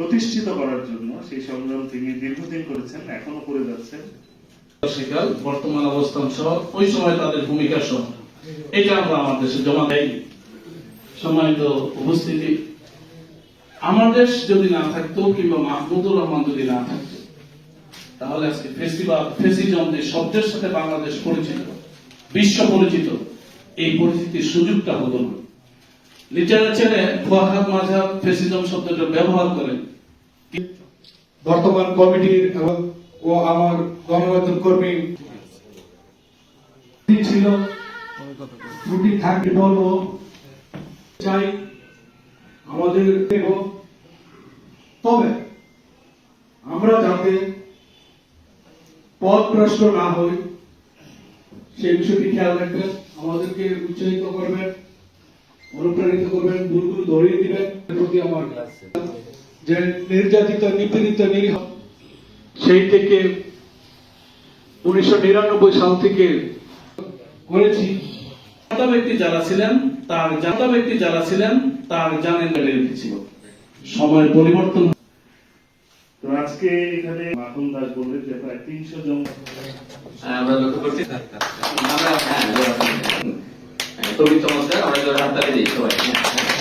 প্রতিষ্ঠিত করার জন্য সেই সংগ্রাম তিনি দীর্ঘদিন করেছেন, এখনও করে যাচ্ছেন। শিকাল বর্তমান অবস্থান সহ ওই সময় তাদের ভূমিকা সহ। এটা আমরা আমার দেশে জমা দেই সম্মানিত উপস্থিতি, আমার দেশ যদি না থাকতো কিংবা মাহমুদুর রহমান যদি না থাকতো, তাহলে আজকে ফেস্টিভাল ফেসিজম যে শব্দের সাথে বাংলাদেশ পরিচিত, বিশ্ব পরিচিত, এই পরিস্থিতির সুযোগটা হতো না। লিটারেচারে ফুয়াহাদ মাঝাব ফেসিজম শব্দটা ব্যবহার করেন বর্তমান কমিটির এবং ও আমার গণমাধ্যম কর্মী ছিল। ত্রুটি বলব। চাই আমাদের তবে আমরা যাতে পথ ভ্রষ্ট না হই, সেই বিষয়টি খেয়াল রাখবেন। আমাদেরকে উৎসাহিত করবেন। অনুপ্রাণিত করবেন ভুলগুলো ধরিয়ে দিবেন প্রতি আমার যে নির্যাতিত নিপীড়িত নিরীহ সেই থেকে উনিশশো নিরানব্বই সাল থেকে করেছি। জাতা ব্যক্তি যারা ছিলেন তার জাতা ব্যক্তি যারা ছিলেন তার জানেন সময়ের পরিবর্তন। তো আজকে এখানে মাখন দাস বললেন যে প্রায় তিনশো জন আমরা লক্ষ্য করছি। তবি চমৎকার আমরা হাততালি দিই সবাই।